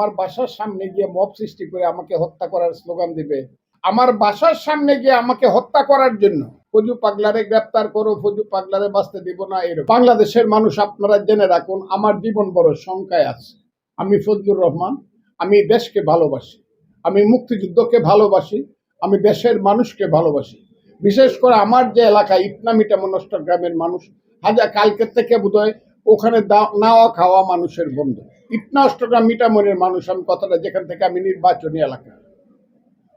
আমার বাসার সামনে গিয়ে মব সৃষ্টি করে আমাকে হত্যা করার স্লোগান দিবে। আমার বাসার সামনে গিয়ে আমাকে হত্যা করার জন্য। ফজু পাগলারে গ্রেপ্তার করো, ফজু পাগলারে বাঁচতে দিব না, এরকম। বাংলাদেশের মানুষ, আপনারা জেনে রাখুন, আমার জীবন বড় শঙ্কায় আছে। আমি ফজলুর রহমান, আমি দেশকে ভালোবাসি। আমি মুক্তিযুদ্ধকে ভালোবাসি, আমি দেশের মানুষকে ভালোবাসি। বিশেষ করে আমার যে এলাকা ইটনামিটা মনস্ট গ্রামের মানুষ হাজার কালকের থেকে বোধহয় ওখানে নাওয়া খাওয়া মানুষের বন্ধু। ইটনা অষ্টগ্রাম মিটামনের মানুষ, আমি কথাটা যেখান থেকে আমি নির্বাচনী এলাকা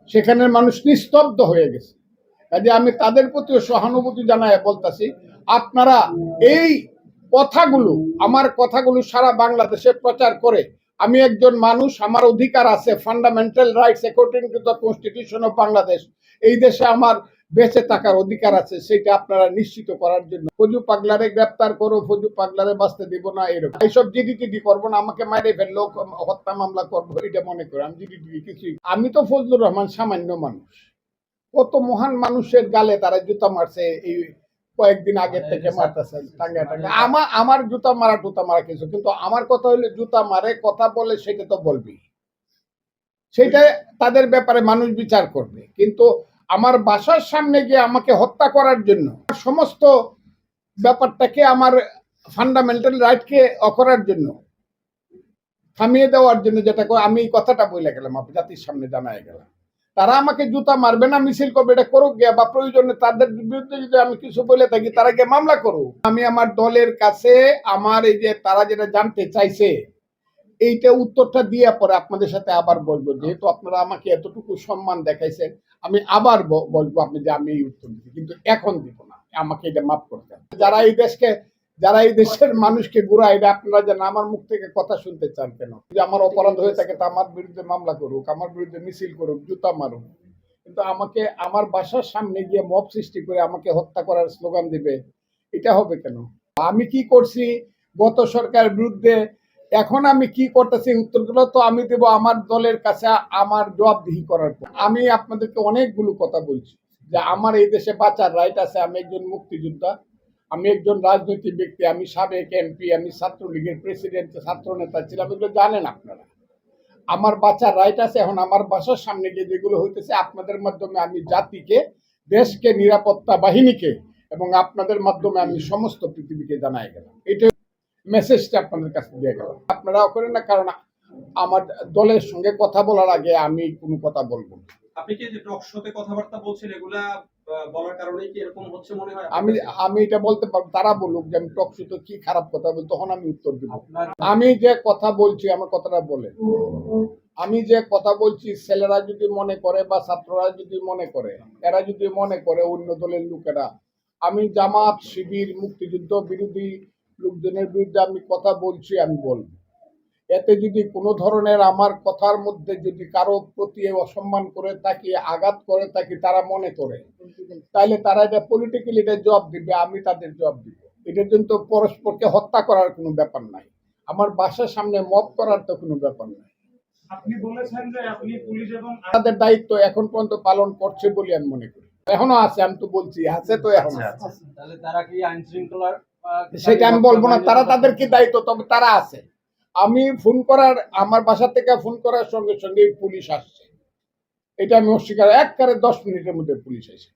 সেখানের মানুষ নিস্তব্ধ হয়ে গেছে। কাজে আমি তাদের প্রতিও সহানুভূতি জানায় বলতাছি, আপনারা এই কথাগুলো, আমার কথাগুলো সারা বাংলাদেশে প্রচার করে, আমি একজন মানুষ, আমার অধিকার আছে fundamental rights according to the constitution of Bangladesh এই দেশে আমার বেঁচে থাকার অধিকার আছে সেটা আপনারা নিশ্চিত করার জন্য। ফজু পাগলারে গ্রেপ্তার করো ফজু পাগলারে বাঁচতে দিব না এরকম। এইসব জিডি টিডি করব না আমাকে মাইরে ফেলল হত্যা মামলা করব এটা মনে করে আমি জিডি টিডি কিছুই আমি তো ফজলুর রহমান সামান্য মানুষ। কত মহান মানুষের গালে তারা জুতা মারছে এই কয়েকদিন আগে থেকে মারতেছে টাঙ্গা টাঙ্গা। আমার আমার জুতা মারা টুতা মারা কিছু কিন্তু আমার কথা হলো জুতা মারে কথা বলে সেটা তো বলবি সেটা তাদের ব্যাপারে মানুষ বিচার করবে কিন্তু আমার বাসার সামনে গিয়ে আমাকে হত্যা করার জন্য। সমস্ত ব্যাপারটাকে আমার ফান্ডামেন্টাল রাইটকে অকরার জন্য। থামিয়ে দেওয়ার জন্য যেটা আমি এই কথাটা বলে গেলাম জাতির সামনে জানাই গেলাম। তারা আমাকে জুতা মারবে না, মিছিল করবে, এটা করুক গিয়া, বা প্রয়োজনে তাদের বিরুদ্ধে যদি আমি কিছু বলে থাকি, তারা গিয়ে মামলা করুক। আমি আমার দলের কাছে, আমার এই যে তারা যেটা জানতে চাইছে এইটা উত্তরটা দিয়ে পরে আপনাদের সাথে আবার বলব যেহেতু আপনারা আমাকে এতটুকু সম্মান দেখাইছেন আমি আবার বলব আপনি যে আমি এই উত্তর দিচ্ছি কিন্তু এখন দিব না আমাকে এটা মাফ করতে হবে। যারা এই দেশকে যারা এই দেশের মানুষকে গুড়া এটা আপনারা যেন আমার মুখ থেকে কথা শুনতে চান কেন? যে আমার অপরাধ হয়ে থাকে তা আমার বিরুদ্ধে মামলা করুক আমার বিরুদ্ধে মিছিল করুক জুতা মারুক। কিন্তু আমাকে আমার বাসার সামনে গিয়ে মব সৃষ্টি করে আমাকে হত্যা করার স্লোগান দিবে এটা হবে কেন? আমি কি করছি? গত সরকারের বিরুদ্ধে এখন আমি কি করতেছি উত্তরগুলো তো আমি দেব আমার দলের কাছে আমার জবাবদিহি করার পর। আমি আপনাদেরকে অনেকগুলো কথা বলছি যে আমার এই দেশে বাঁচার রাইট আছে, আমি একজন মুক্তিযোদ্ধা, আমি একজন রাজনৈতিক ব্যক্তি, আমি সাবেক এমপি আমি ছাত্রলীগের প্রেসিডেন্ট ছাত্র নেতা ছিলাম, এগুলো জানেন আপনারা। আমার বাঁচার রাইট আছে, এখন আমার বাসার সামনে গিয়ে যেগুলো হইতেছে, আপনাদের মাধ্যমে আমি জাতিকে, দেশকে, নিরাপত্তা বাহিনীকে, এবং আপনাদের মাধ্যমে আমি সমস্ত পৃথিবীকে জানাই গেলাম। এটা মেসেজটা আপনাদের কাছে দিয়ে গেলাম। আপনারাও করেন না কারণ আমার দলের সঙ্গে কথা বলার আগে আমি কোনো কথা বলব। আপনি কি যে টক শোতে কথাবার্তা বলছেন এগুলা বলার কারণেই কি এরকম হচ্ছে মনে হয় আমি আমি এটা বলতে পারব তারা বলুক যে আমি টকশিত কি খারাপ কথা বলি তখন আমি উত্তর দিব। আমি যে কথা বলছি আমার কথাটা বলে আমি যে কথা বলছি ছেলেরা যদি মনে করে বা ছাত্ররা যদি মনে করে এরা যদি মনে করে অন্য দলের লোকেরা আমি জামাত শিবির মুক্তিযুদ্ধ বিরোধী লোকজনের বিরুদ্ধে আমি কথা বলছি আমি বলব। এতে যদি কোনো ধরনের আমার কথার মধ্যে যদি কারও প্রতি অসম্মান করে থাকি আঘাত করে থাকি তারা মনে করে তাহলে তারা এটা পলিটিক্যালি এটা জবাব দিবে আমি তাদের জবাব দিব। এটার জন্য তো পরস্পরকে হত্যা করার কোনো ব্যাপার নাই। আমার বাসার সামনে মব করার তো কোনো ব্যাপার নাই। আপনি বলেছেন যে আপনি পুলিশ এবং তাদের দায়িত্ব এখন পর্যন্ত পালন করছে বলে আমি মনে করি। এখনও আছে আমি তো বলছি আছে তো এখন আচ্ছা, তাহলে তারা কি আইন শৃঙ্খলার সেটা আমি বলব না, তারা তাদেরকে দায়িত্ব, তবে তারা আছে। আমি ফোন করার, আমার বাসা থেকে ফোন করার সঙ্গে সঙ্গে পুলিশ আসছে। এটা আমি অস্বীকার এক একবারে দশ মিনিটের মধ্যে পুলিশ এসে